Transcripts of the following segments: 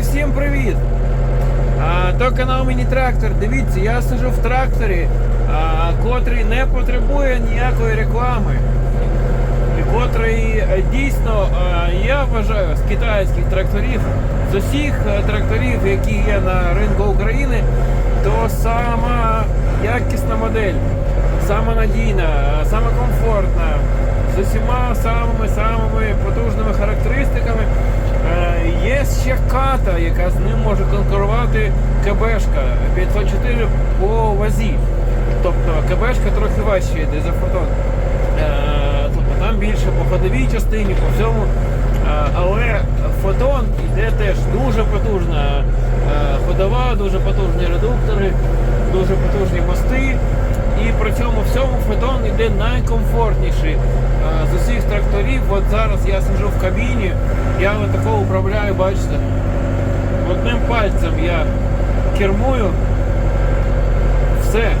всім привіт! А, то канал Міні Трактор. Дивіться, я сижу в тракторі, а, котрий не потребує ніякої реклами. І котрий е, дійсно, е, я вважаю, з китайських тракторів, з усіх е, тракторів, які є на ринку України, то сама якісна модель, сама надійна, сама комфортна, з усіма самими самими потужними характеристиками. Е, Є ще ката, яка з ним може конкурувати КБшка 504 по вазі. Тобто КБшка трохи важче йде за фотон. Е, Тобто там більше по ходовій частині, по всьому. Е, Але фотон йде теж дуже потужна ходова, дуже потужні редуктори, дуже потужні мости. І при цьому всьому фотон йде найкомфортніший е, з усіх тракторів. От зараз я сиджу в кабіні, я отако управляю, бачите, одним пальцем я кермую. Все.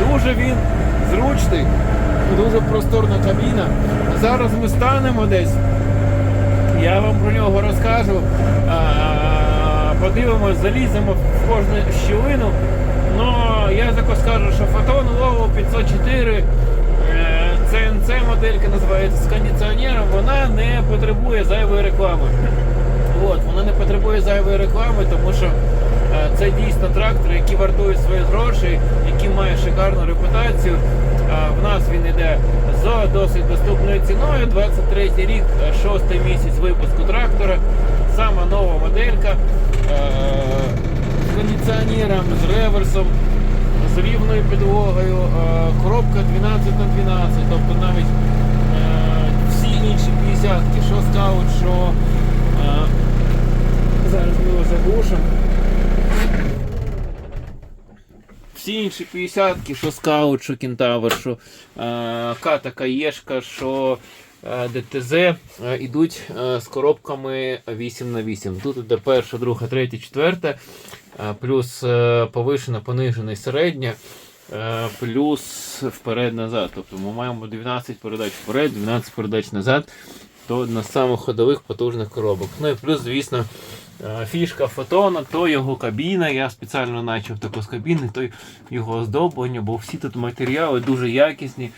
Дуже він зручний, дуже просторна кабіна. Зараз ми станемо десь. Я вам про нього розкажу. Подивимось, заліземо в кожну щілину. Ну, я тако скажу, що фотон Лово 504 е, CNC моделька називається з кондиціонером, вона не потребує зайвої реклами. От, вона не потребує зайвої реклами, тому що е, це дійсно трактор, який вартує свої гроші, який має шикарну репутацію. Е, В нас він іде за досить доступною ціною. 23 рік, 6 місяць випуску трактора. Сама нова моделька е, з кондиціонером, з реверсом, з рівною підлогою, е, коробка 12 на 12, тобто навіть е, всі інші 50 що скаут, що зараз ми його заглушимо. Всі інші 50-ки, що скаут, що кентавр, що ката каєшка, що ДТЗ, е, ідуть е, з коробками 8 на 8 Тут іде перша, друга, третя, четверта, е, плюс е, повишена, понижена і середня, е, плюс вперед-назад. Тобто ми маємо 12 передач вперед, 12 передач назад. То на самих ходових потужних коробок. Ну і плюс, звісно, е, фішка фотона, то його кабіна. Я спеціально почав таку з кабіни, то його оздоблення, бо всі тут матеріали дуже якісні, е,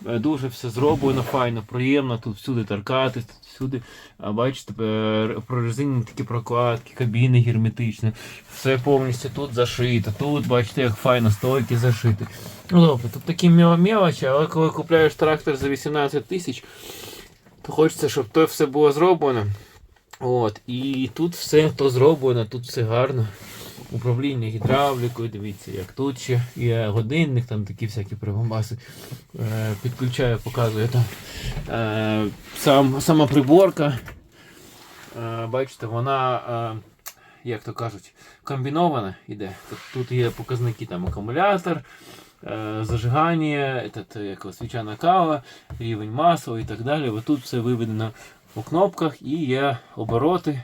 дуже все зроблено, файно, приємно. Тут всюди торкатись, тут всюди, а бачите, е, прорезинені такі прокладки, кабіни герметичні. Все повністю тут зашито. Тут бачите, як файно стойки зашити. Ну добре, тут такі мело- мелочі, але коли купляєш трактор за 18 тисяч, то хочеться, щоб то все було зроблено. От, і тут все то зроблено, тут все гарно. Управління гідравлікою, дивіться, як тут ще є годинник, там такі всякі прибамбаси. Е, підключаю, показую там. Е, сам, сама приборка. Е, бачите, вона, як то кажуть, комбінована йде. Тут, є показники там акумулятор, зажигання, свічана кава, рівень масла і так далі. Ось тут все виведено у кнопках і є обороти,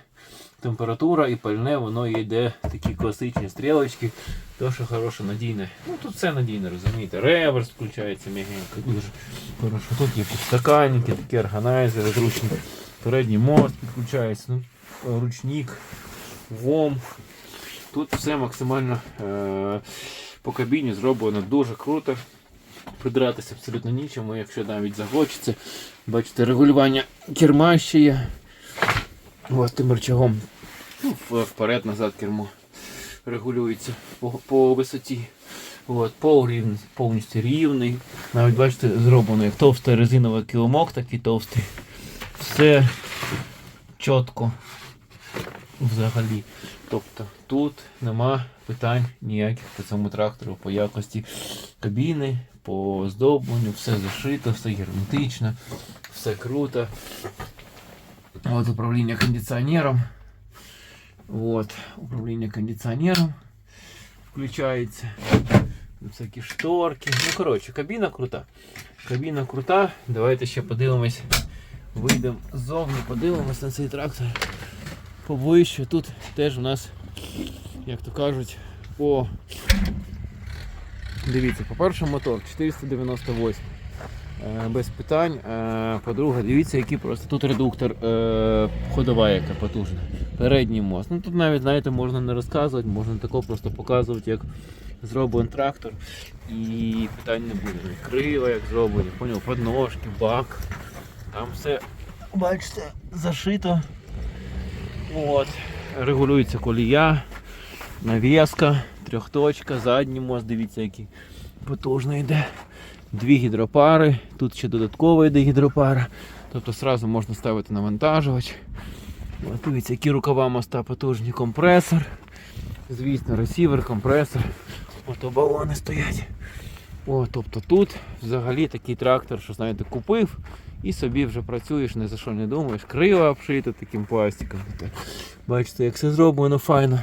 температура і пальне, воно йде такі класичні стрілочки. То, що хороше, надійне. Ну тут все надійне, розумієте. Реверс включається м'ягенько, дуже хорошо. Тут є підстаканники, такі органайзери, зручні. Передній мост підключається, ну, ручник, ВОМ. Тут все максимально е- по кабіні зроблено дуже круто. Придратися абсолютно нічому, якщо навіть захочеться. Бачите, регулювання керма ще є. Ось тим рычагом. Ну, вперед-назад кермо регулюється по, по висоті. От, пол рівний, повністю рівний. Навіть бачите, зроблено як товстий резиновий килимок, такий товстий. Все чітко взагалі. Тобто тут нема питань ніяких по цьому трактору, по якості кабіни, по оздобленню, все зашито, все герметично, все круто. От управління кондиціонером. От, управління кондиціонером включається. Всякі шторки. Ну, коротше, кабіна крута. Кабіна крута. Давайте ще подивимось. Вийдемо ззовні, подивимось на цей трактор поближче. Тут теж у нас, як то кажуть, по. Дивіться, по-перше, мотор 498. Е, Без питань. Е, По-друге, дивіться, який просто тут редуктор е, ходова, яка потужна. Передній мост. Ну тут навіть, знаєте, можна не розказувати, можна тако просто показувати, як зроблений трактор. І питань не буде. Крила як зроблені, поняв, подножки, бак. Там все, бачите, зашито. От. Регулюється колія, навіска, трьохточка, задній мост, дивіться, який потужний йде. Дві гідропари, тут ще додатково йде гідропара. Тобто одразу можна ставити навантажувач. Дивіться, які рукава моста потужні компресор. Звісно, ресівер, компресор. Ото балони стоять. О, тобто тут взагалі такий трактор, що знаєте, купив і собі вже працюєш, ні за що не думаєш. Крила обшита таким пластиком. Бачите, як все зроблено файно.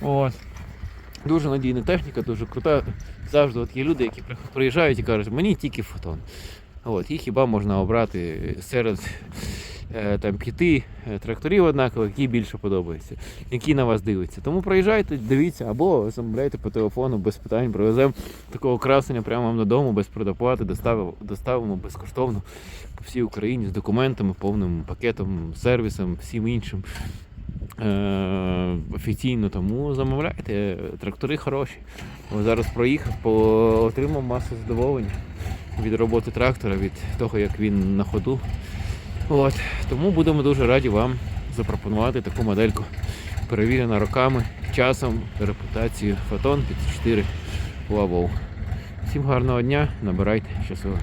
От. Дуже надійна техніка, дуже крута. Завжди от є люди, які приїжджають і кажуть, мені тільки фотон. От, їх хіба можна обрати серед е, там, п'яти е, тракторів однакових, які більше подобаються, які на вас дивляться. Тому приїжджайте, дивіться, або замовляйте по телефону без питань, привеземо такого красення прямо вам додому, без предоплати, доставимо, доставимо безкоштовно по всій Україні з документами, повним пакетом, сервісом, всім іншим. Е, офіційно, тому замовляйте, трактори хороші. Зараз проїхав, отримав масу задоволення від роботи трактора, від того, як він на ходу. От. Тому будемо дуже раді вам запропонувати таку модельку. Перевірена роками, часом, репутацією Фотон 54 Лавов. Всім гарного дня, набирайте щасливо.